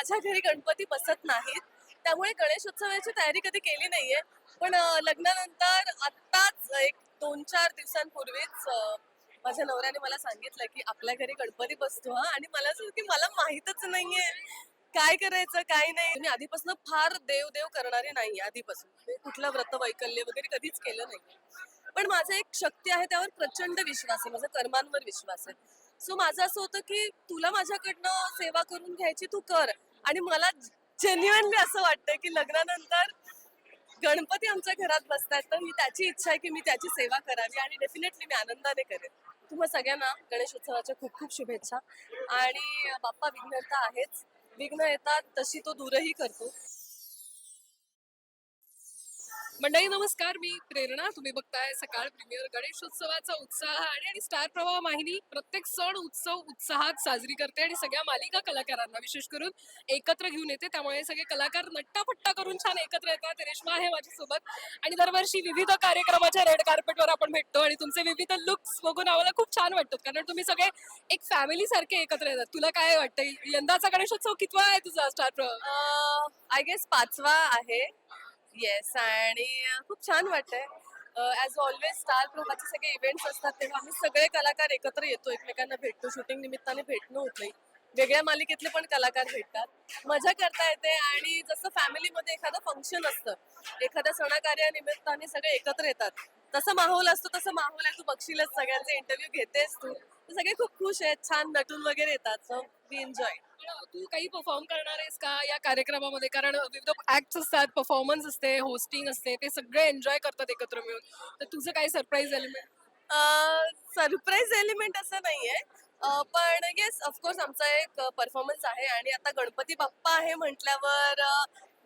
माझ्या घरी गणपती बसत नाहीत. त्यामुळे गणेशोत्सवाची तयारी कधी केली नाहीये. पण लग्नानंतर आत्ताच एक दोन चार दिवसांपूर्वीच माझ्या नवऱ्याने मला सांगितलं की आपल्या घरी गणपती बसतो हा. आणि मला असं की मला माहीतच नाहीये. काय करायचं काय नाही. मी आधीपासून फार देव देव करणारी नाही आधीपासून. कुठलं व्रत वैकल्य वगैरे कधीच केलं नाही. पण माझा एक शक्ती आहे त्यावर प्रचंड विश्वास आहे. माझा कर्मांवर विश्वास आहे. सो माझं असं होतं की तुला माझ्याकडनं सेवा करून घ्यायची तू कर. आणि मला जेन्युअनली असं वाटतं की लग्नानंतर गणपती आमच्या घरात बसतात तर मी त्याची इच्छा आहे की मी त्याची सेवा करावी आणि डेफिनेटली मी आनंदाने करेन. तुम्हा सगळ्यांना गणेशोत्सवाच्या खूप खूप शुभेच्छा. आणि बाप्पा विघ्नता आहेच. विघ्न येतात तशी तो दूरही करतो. मंडळी नमस्कार. मी प्रेरणा. तुम्ही बघताय सकाळ प्रीमियर गणेशोत्सवाचा उत्साह आणि आणि स्टार प्रवाह वाहिनी प्रत्येक सण उत्सव उत्साहात साजरी करते आणि सगळ्या मालिका कलाकारांना विशेष करून एकत्र घेऊन येते. त्यामुळे सगळे कलाकार नट्टापट्टा करून छान एकत्र येतात. रेश्मा आहे माझ्यासोबत. आणि दरवर्षी विविध कार्यक्रमाच्या रेड कार्पेटवर आपण भेटतो आणि तुमचे विविध लुक्स बघून आम्हाला खूप छान वाटतात. कारण तुम्ही सगळे एक फॅमिली सारखे एकत्र येतात. तुला काय वाटतं यंदाचा गणेशोत्सव कितवा आहे तुझा स्टार प्रवाह? आय गेस पाचवा आहे. येस आणि खूप छान वाटतंय. ॲज ऑलवेज स्टार प्रभाचे सगळे इव्हेंट्स असतात तेव्हा आम्ही सगळे कलाकार एकत्र येतो एकमेकांना भेटतो. शूटिंग निमित्ताने भेटणं होत नाही. वेगळ्या मालिकेतले पण कलाकार भेटतात. मजा करता येते आणि जसं फॅमिलीमध्ये एखादं फंक्शन असतं एखाद्या सणाकार्यानिमित्ताने सगळे एकत्र येतात. तसं माहोल असतो तसं माहोल आहे. तू बघशीलच सगळ्यांचे इंटरव्ह्यू घेतेस तू. सगळे खूप खुश आहेत छान नटून वगैरे येतात सो वी एन्जॉय तू काही परफॉर्म करणार आहेस का या कार्यक्रमामध्ये? कारण विविध ऍक्ट असतात परफॉर्मन्स असते होस्टिंग असते ते सगळे एन्जॉय करतात एकत्र मिळून. तर तुझं काही सरप्राईज एलिमेंट सरप्राईज एलिमेंट असं नाहीये. पण येस ऑफकोर्स आमचा एक परफॉर्मन्स आहे आणि आता गणपती बाप्पा आहे म्हटल्यावर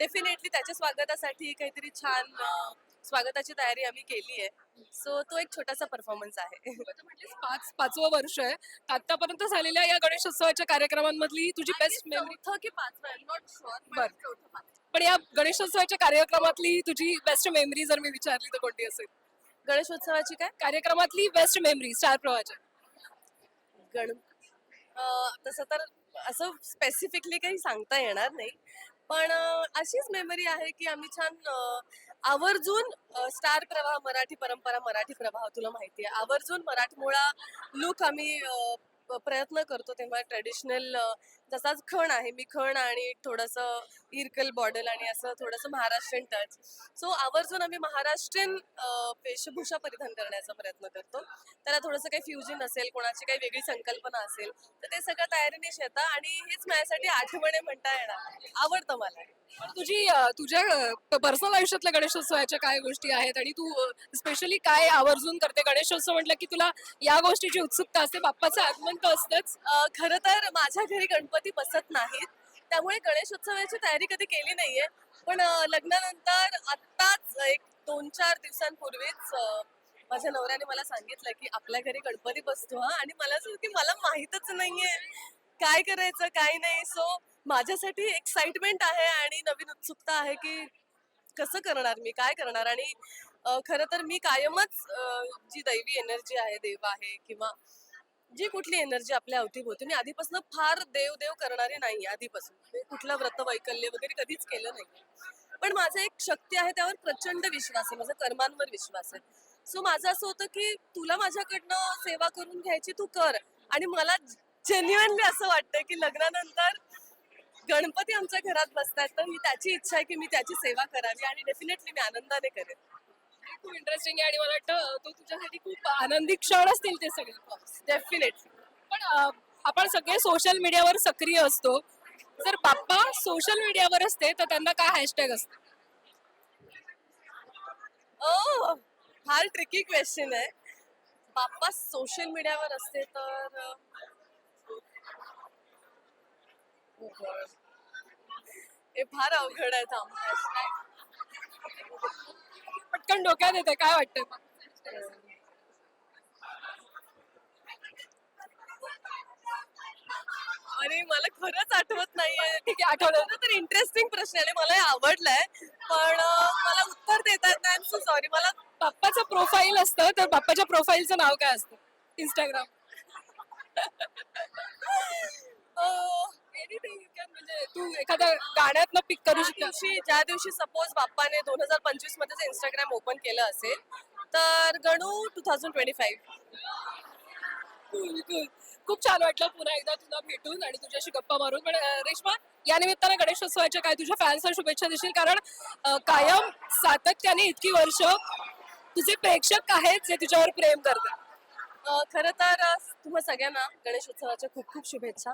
डेफिनेटली त्याच्या स्वागतासाठी काहीतरी छान स्वागताची तयारी आम्ही केली आहे. सो तो एक छोटासा परफॉर्मन्स आहे. म्हटलीस पाच पाचवं वर्ष आहे. आतापर्यंत झालेल्या या गणेशोत्सवाच्या कार्यक्रमांमधली तुझी बेस्ट मेमरी की पाचवं. पण या गणेशोत्सवाच्या कार्यक्रमातली तुझी बेस्ट मेमरी जर मी विचारली तर कोणती असेल? गणेशोत्सवाची काय? कार्यक्रमातली बेस्ट मेमरी स्टार प्रवाहाच्या. गण तसं तर असं स्पेसिफिकली काही सांगता येणार नाही. पण अशीच मेमरी आहे की आम्ही छान आवर्जून स्टार प्रवाह मराठी परंपरा मराठी प्रवाह तुला माहिती आहे. आवर्जून मराठमोळा लुक आम्ही प्रयत्न करतो तेव्हा ट्रेडिशनल जसाच खण आहे. मी खण आणि थोडंसं इरकल बॉर्डल आणि असं थोडंसं महाराष्ट्रीयन टच. सो आवर्जून आम्ही महाराष्ट्रीयन वेशभूषा परिधान करण्याचा प्रयत्न करतो. त्याला थोडंसं काही फ्युजन असेल कोणाची काही वेगळी संकल्पना असेल तर ते सगळं तयारीने येतं आणि हेच माझ्यासाठी आठवणे म्हणता येणार. आवडतं मला. तुझी तुझ्या पर्सनल आयुष्यातल्या गणेशोत्सवाच्या काय गोष्टी आहेत आणि तू स्पेशली काय आवर्जून करते? गणेशोत्सव म्हटलं की तुला या गोष्टीची उत्सुकता असते बाप्पाचं आगमन तर असतंच. खरं तर माझ्या घरी गणपती बसत नाहीत. त्यामुळे गणेशोत्सवाची तयारी कधी केली नाहीये. पण लग्नानंतर आत्ताच एक दोन चार दिवसांपूर्वीच माझ्या नवऱ्याने मला सांगितलं की आपल्या घरी गणपती बसतो हा. आणि मला असं की मला माहीतच नाहीये. काय करायचं काय नाही. सो माझ्यासाठी एक्साइटमेंट आहे आणि नवीन उत्सुकता आहे की कसं करणार मी काय करणार? आणि खर खरं तर मी कायमच जी दैवी एनर्जी आहे देव आहे किंवा जी कुठली एनर्जी आपल्या अवतीभोवती मी आधीपासून फार देव देव करणारी नाही आधीपासून. कुठलं व्रत वैकल्य वगैरे कधीच केलं नाही पण माझा एक शक्ती आहे त्यावर प्रचंड विश्वास आहे. माझा कर्मांवर विश्वास आहे. सो माझं असं होतं की तुला माझ्याकडनं सेवा करून घ्यायची तू कर. आणि मला जेन्युअनली असं वाटतं की लग्नानंतर गणपती आमच्या घरात बसतात तर मी त्याची इच्छा आहे की मी त्याची सेवा करावी आणि डेफिनेटली मी आनंदाने करेन. खूप इंटरेस्टिंग आहे आणि मला वाटतं तो तुझ्यासाठी खूप आनंदी क्षण असतील ते सगळे. डेफिनेटली पण अं, आपण सगळे सोशल मीडियावर सक्रिय असतो. जर बाप्पा सोशल मीडियावर असते तर त्यांना काय हॅशटॅग असते? ओ फार ट्रिकी क्वेश्चन आहे. बाप्पा सोशल मीडियावर असते तर हे फार अवघड आहे थांब. पटकन डोक्यात येते काय वाटतं आणि मला खरंच आठवत नाहीये. ठीक आहे आठवलं. तर इंटरेस्टिंग प्रश्न आहे मला आवडलाय. पण मला उत्तर देता येत नाही. सो सॉरी मला बाप्पाचं प्रोफाईल असतं तर बाप्पाच्या प्रोफाईलचं नाव काय असतं? इंस्टाग्राम म्हणजे तू एखाद्या गाण्यातनं पिक करू शकता ज्या दिवशी सपोज बाप्पाने दोन हजार पंचवीसमध्ये इंस्टाग्राम ओपन केलं असेल तर गणू टू थाउजंड ट्वेंटी फाईव्ह. खूप छान वाटलं पुन्हा एकदा तुला भेटून आणि तुझ्याशी गप्पा मारून. पण रेश्मा या निमित्तानं गणेशोत्सवाच्या काय तुझ्या फॅन्सला शुभेच्छा देशील कारण कायम सातत्याने इतकी वर्ष तुझे प्रेक्षक आहेत जे तुझ्यावर प्रेम करतात. खरं तर तुम्हा सगळ्यांना गणेशोत्सवाच्या खूप खूप शुभेच्छा.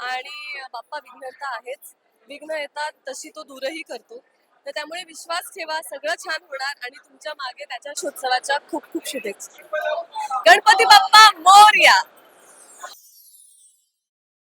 आणि बाप्पा विघ्नता आहेच. विघ्न येतात तशी तो दूरही करतो. तर त्यामुळे विश्वास ठेवा सगळं छान होणार आणि तुमच्या मागे त्याच्या उत्सवाच्या खूप खूप शुभेच्छा. गणपती बाप्पा मोर्या!